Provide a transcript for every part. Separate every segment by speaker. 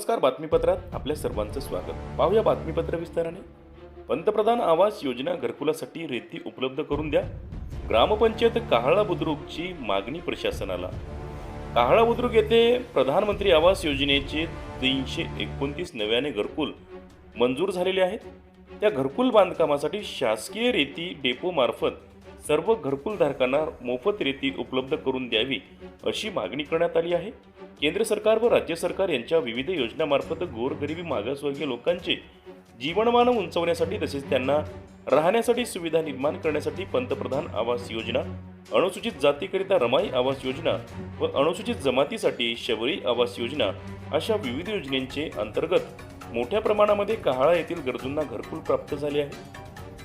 Speaker 1: नमस्कार बातमीपत्रात आपल्या सर्वांचं स्वागत. पाहूया बातमीपत्र विस्ताराने. पंतप्रधान आवास योजना घरकुलासाठी रेती उपलब्ध करून द्या. ग्रामपंचायत काहळा बुद्रुकची मागणी प्रशासनाला. काहळा बुद्रुक येथे प्रधानमंत्री आवास योजनेचे तीनशे एकोणतीस नव्याने घरकुल मंजूर झालेले आहेत. त्या घरकुल बांधकामासाठी शासकीय रेती डेपोमार्फत सर्व घरकुलधारकांना मोफत रेती उपलब्ध करून द्यावी अशी मागणी करण्यात आली आहे. केंद्र सरकार व राज्य सरकार यांच्या विविध योजनांमार्फत गोरगरिबी मागासवर्गीय लोकांचे जीवनमान उंचवण्यासाठी तसेच त्यांना राहण्यासाठी सुविधा निर्माण करण्यासाठी पंतप्रधान आवास योजना अनुसूचित जातीकरिता रमाई आवास योजना व अनुसूचित जमातीसाठी शबरी आवास योजना अशा विविध योजनेचे अंतर्गत मोठ्या प्रमाणामध्ये कहाळा येथील गरजूंना घरकुल प्राप्त झाले आहे.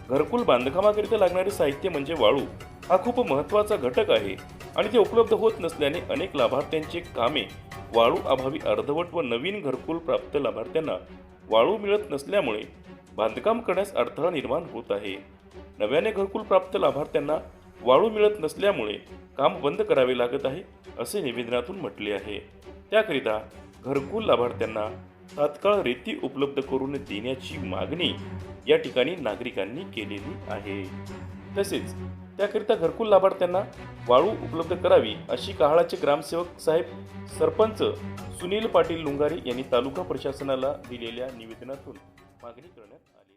Speaker 1: घरकुल बांधकामाकरिता लागणारे साहित्य म्हणजे वाळू. हा खूप महत्त्वाचा घटक आहे आणि ते उपलब्ध होत नसल्याने अनेक लाभार्थ्यांचे कामे वाळू अभावी अर्धवट व नवीन घरकुल प्राप्त लाभार्थ्यांना वाळू मिळत नसल्यामुळे बांधकाम करण्यास अडथळा निर्माण होत आहे. नव्याने घरकुल प्राप्त लाभार्थ्यांना वाळू मिळत नसल्यामुळे काम बंद करावे लागत आहे असे निवेदनातून म्हटले आहे. त्याकरिता घरकुल लाभार्थ्यांना तात्काळ रेती उपलब्ध करून देण्याची मागणी या ठिकाणी नागरिकांनी केलेली आहे. तसेच त्याकरिता घरकुल लाभार्थ्यांना वाळू उपलब्ध करावी अशी कहाळाचे ग्रामसेवक साहेब सरपंच सुनील पाटील लुंगारी यांनी तालुका प्रशासनाला दिलेल्या निवेदनातून मागणी करण्यात आली.